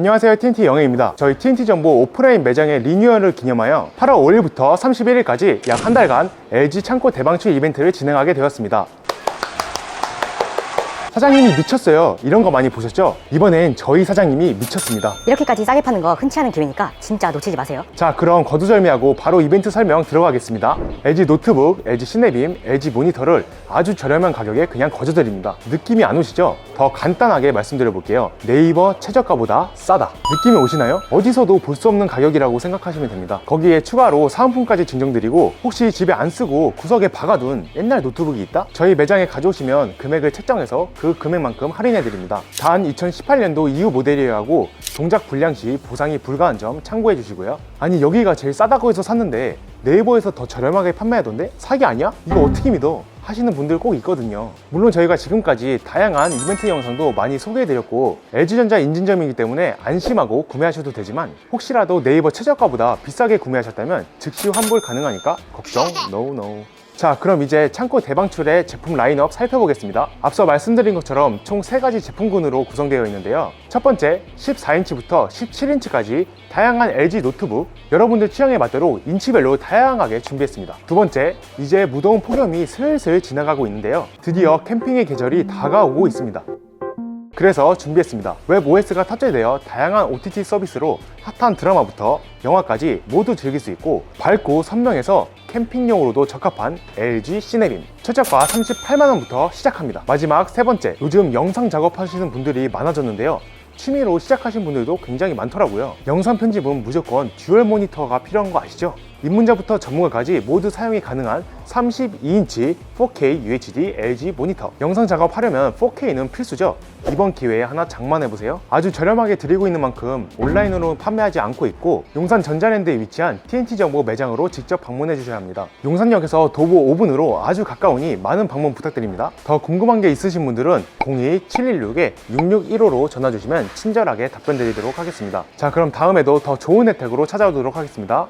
안녕하세요. TNT 영혜입니다. 저희 TNT 정보 오프라인 매장의 리뉴얼을 기념하여 8월 5일부터 31일까지 약 한 달간 LG 창고 대방출 이벤트를 진행하게 되었습니다 사장님이 미쳤어요 이런 거 많이 보셨죠? 이번엔 저희 사장님이 미쳤습니다 이렇게까지 싸게 파는 거 흔치 않은 기회니까 진짜 놓치지 마세요. 자 그럼 거두절미하고 바로 이벤트 설명 들어가겠습니다 LG 노트북, LG 시네빔, LG 모니터를 아주 저렴한 가격에 그냥 거저드립니다 느낌이 안 오시죠? 더 간단하게 말씀드려 볼게요 네이버 최저가보다 싸다 느낌이 오시나요? 어디서도 볼 수 없는 가격이라고 생각하시면 됩니다 거기에 추가로 사은품까지 증정드리고 혹시 집에 안 쓰고 구석에 박아둔 옛날 노트북이 있다? 저희 매장에 가져오시면 금액을 책정해서 그 금액만큼 할인해 드립니다 단 2018년도 이후 모델이어야 하고 동작 불량 시 보상이 불가한 점 참고해 주시고요. 아니 여기가 제일 싸다고 해서 샀는데 네이버에서 더 저렴하게 판매하던데 사기 아니야? 이거 어떻게 믿어? 하시는 분들 꼭 있거든요. 물론 저희가 지금까지 다양한 이벤트 영상도 많이 소개해드렸고 LG전자 인증점이기 때문에 안심하고 구매하셔도 되지만 혹시라도 네이버 최저가보다 비싸게 구매하셨다면 즉시 환불 가능하니까 걱정 노노. No, 자 그럼 이제 창고 대방출의 제품 라인업 살펴보겠습니다. 앞서 말씀드린 것처럼 총 3가지 제품군으로 구성되어 있는데요. 첫 번째 14인치부터 17인치까지 다양한 LG 노트북 여러분들 취향에 맞도록 인치별로 다양하게 준비했습니다. 두 번째 이제 무더운 폭염이 슬슬 지나가고 있는데요. 드디어 캠핑의 계절이 다가오고 있습니다. 그래서 준비했습니다. 웹 OS가 탑재되어 다양한 OTT 서비스로 핫한 드라마부터 영화까지 모두 즐길 수 있고 밝고 선명해서 캠핑용으로도 적합한 LG 시네빔 최저가 38만원부터 시작합니다. 마지막 세 번째 요즘 영상 작업하시는 분들이 많아졌는데요. 취미로 시작하신 분들도 굉장히 많더라고요. 영상 편집은 무조건 듀얼 모니터가 필요한 거 아시죠? 입문자부터 전문가까지 모두 사용이 가능한 32인치 4K UHD LG 모니터. 영상 작업하려면 4K는 필수죠. 이번 기회에 하나 장만해보세요. 아주 저렴하게 드리고 있는 만큼 온라인으로 판매하지 않고 있고 용산 전자랜드에 위치한 TNT 정보 매장으로 직접 방문해 주셔야 합니다. 용산역에서 도보 5분으로 아주 가까우니 많은 방문 부탁드립니다. 더 궁금한 게 있으신 분들은 02-716-6615로 전화 주시면 친절하게 답변 드리도록 하겠습니다. 자 그럼 다음에도 더 좋은 혜택으로 찾아오도록 하겠습니다